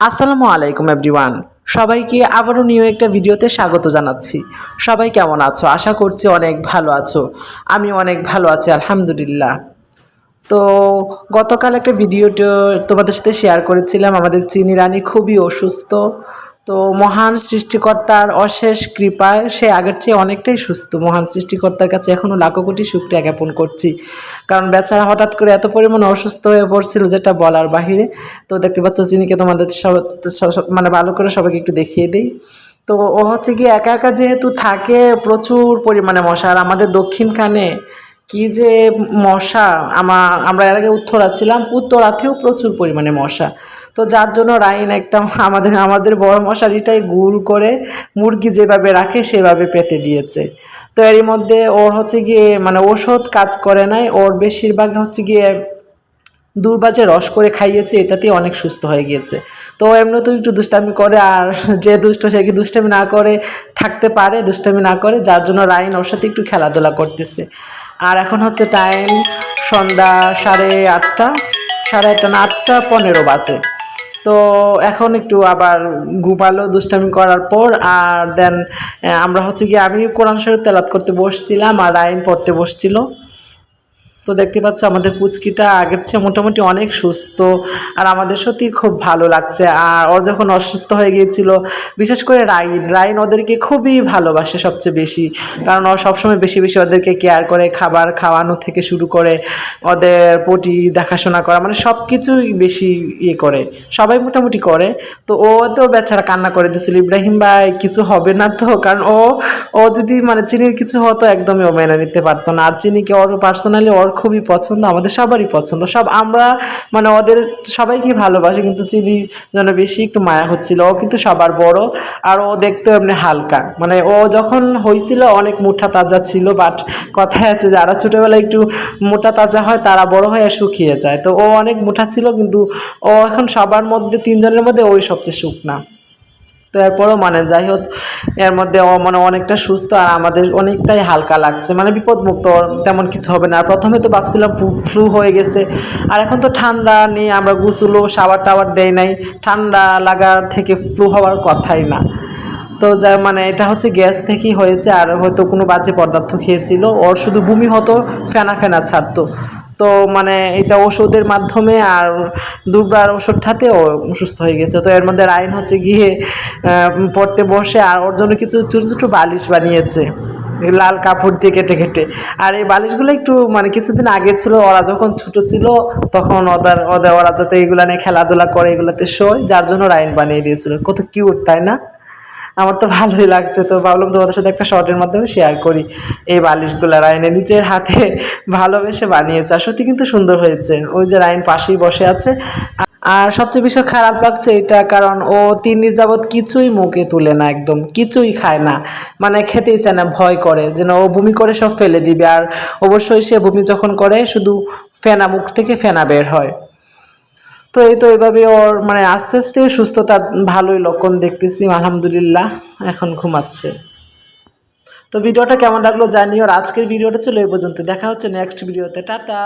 আসসালামু আলাইকুম এভরিওয়ান সবাইকে আবারও নিউ একটা ভিডিওতে স্বাগত জানাচ্ছি। সবাই কেমন আছো? আশা করছি অনেক ভালো আছো। আমি অনেক ভালো আছি, আলহামদুলিল্লাহ। তো গতকাল একটা ভিডিওটা তোমাদের সাথে শেয়ার করেছিলাম। আমাদের চিনি রানী খুবই অসুস্থ। তো মহান সৃষ্টিকর্তার অশেষ কৃপায় সে আগের চেয়ে অনেকটাই সুস্থ। মহান সৃষ্টিকর্তার কাছে এখনও লাখো কোটি শুক্রিয়া জ্ঞাপন করছি। কারণ বেচারা হঠাৎ করে এত পরিমাণে অসুস্থ হয়ে পড়ছিল যেটা বলার বাহিরে। তো দেখতে পাচ্ছ চিনিকে তোমাদের সব মানে ভালো করে সবাইকে একটু দেখিয়ে দিই। তো ও হচ্ছে কি একা একা যেহেতু থাকে, প্রচুর পরিমাণে মশা আর আমাদের দক্ষিণখানে কি যে মশা, আমা, আমরা এর আগে উত্তরা ছিলাম, উত্তরাতেও প্রচুর পরিমাণে মশা। তো যার জন্য রাইন একটা আমাদের আমাদের বড় মশারিটাই গুল করে মুরগি যেভাবে রাখে সেভাবে পেতে দিয়েছে। তো এরই মধ্যে ওর হচ্ছে গিয়ে মানে ওষুধ কাজ করে নাই, ওর বেশিরভাগ হচ্ছে গিয়ে দুর্বাজে রস করে খাইয়েছে, এটাতেই অনেক সুস্থ হয়ে গিয়েছে। তো এমনিতেও একটু দুষ্টামি করে, আর যে দুষ্ট সে কি দুষ্টামি না করে, থাকতে পারে, দুষ্টামি না করে, যার জন্য রাইন ওর সাথে একটু খেলাধুলা করতেছে। আর এখন হচ্ছে টাইম সন্ধ্যা সাড়ে আটটা সাড়ে আটটা না, আটটা পনেরো বাজে। তো এখন একটু আবার ঘুমালো, দুষ্টামি করার পর, আর দেন আমরা হচ্ছে গিয়ে আমি কোরআন শরীফ তেলাত করতে বসছিলাম, আর আইন পড়তে বসছিল। তো দেখতে পাচ্ছ আমাদের পুচকিটা আগের চেয়ে মোটামুটি অনেক সুস্থ, আর আমাদের সত্যি খুব ভালো লাগছে। আর ও যখন অসুস্থ হয়ে গিয়েছিল, বিশেষ করে রাইন রাইন ওদেরকে খুবই ভালোবাসে সবচেয়ে বেশি। কারণ ও সবসময় বেশি বেশি ওদেরকে কেয়ার করে, খাবার খাওয়ানো থেকে শুরু করে, ওদের পটি দেখাশোনা করা মানে সব কিছুই বেশি ইয়ে করে, সবাই মোটামুটি করে। তো ও তো বেচারা কান্না করে দিয়েছিল, ইব্রাহিম ভাই, কিছু হবে না তো? কারণ ও ও যদি মানে চিনির কিছু হতো, একদমই ও মেনে নিতে পারতো না। আর চিনিকে ওর পার্সোনালি ওর খুবই পছন্দ, আমাদের সবারই পছন্দ। সব আমরা মানে ওদের সবাইকে ভালোবাসি, কিন্তু চিনির যেন বেশি একটু মায়া হচ্ছিল। ও কিন্তু সবার বড়, আর ও দেখতে এমনি হালকা। মানে ও যখন হয়েছিল অনেক মুঠা তাজা ছিল বাট কথায় আছে যারা ছোটোবেলায় একটু মোটা তাজা হয়, তারা বড় হয়ে শুকিয়ে যায়। তো ও অনেক মোটা ছিল, কিন্তু ও এখন সবার মধ্যে, তিনজনের মধ্যে ওই সবচেয়ে শুকনা। তো এরপরও মানে যাই হোক, এর মধ্যে মানে অনেকটা সুস্থ আর আমাদের অনেকটাই হালকা লাগছে। মানে বিপদমুক্ত, তেমন কিছু হবে না। আর প্রথমে তো ভাবছিলাম ফ্লু হয়ে গেছে। আর এখন তো ঠান্ডা নিয়ে আমরা গুছুলো শাওয়ার টাওয়ার দেয় নাই। ঠান্ডা লাগার থেকে ফ্লু হওয়ার কথাই না। তো যা মানে এটা হচ্ছে গ্যাস থেকেই হয়েছে, আর হয়তো কোনো বাজে পদার্থ খেয়েছিল। ওর শুধু বমি হতো, ফেনা ফেনা ছাড়তো। তো মানে এটা ওষুধের মাধ্যমে আর দুর্বার ওষুধটাতে ও সুস্থ হয়ে গেছে। তো এর মধ্যে রাইন হচ্ছে গিয়ে পড়তে বসে আর ওর জন্য কিছু ছোটো ছোটো বালিশ বানিয়েছে। লাল কাপড় দিয়ে কেটে কেটে। আর এই বালিশগুলো একটু মানে কিছুদিন আগের ছিল, ওরা যখন ছোট ছিল, তখন ওদের ওদের ওরা যাতে এগুলো নিয়ে খেলাধুলা করে, এগুলোতে শোয়, যার জন্য রাইন বানিয়ে দিয়েছিল। কত কিউট তাই না? আমার তো ভালোই লাগছে। তো ভাবলাম তোমাদের সাথে একটা শর্টের মাধ্যমে শেয়ার করি। এই বালিশগুলো রাইনের নিজের হাতে ভালোবেসে বানিয়েছে আর সত্যি কিন্তু সুন্দর হয়েছে। ওই যে রাইন পাশেই বসে আছে। আর সবচেয়ে বেশি খারাপ লাগছে এটা কারণ ও তিন দিন যাবৎ কিছুই মুখে তুলে না একদম, কিছুই খায় না। মানে খেতেই চায় না, ভয় করে। যেন ও বমি করে সব ফেলে দিবে। আর অবশ্যই সে বমি যখন করে, শুধু ফেনা মুখ থেকে ফেনা বের হয়। তো এই তো এভাবে ওর মানে আস্তে আস্তে সুস্থতার ভালোই লক্ষণ দেখতেছি, আলহামদুলিল্লাহ, এখন ঘুমাচ্ছে। তো ভিডিওটা কেমন লাগল জানিও, আর আজকের ভিডিওটা ছিল এই পর্যন্ত, দেখা হচ্ছে নেক্সট ভিডিওতে, টাটা।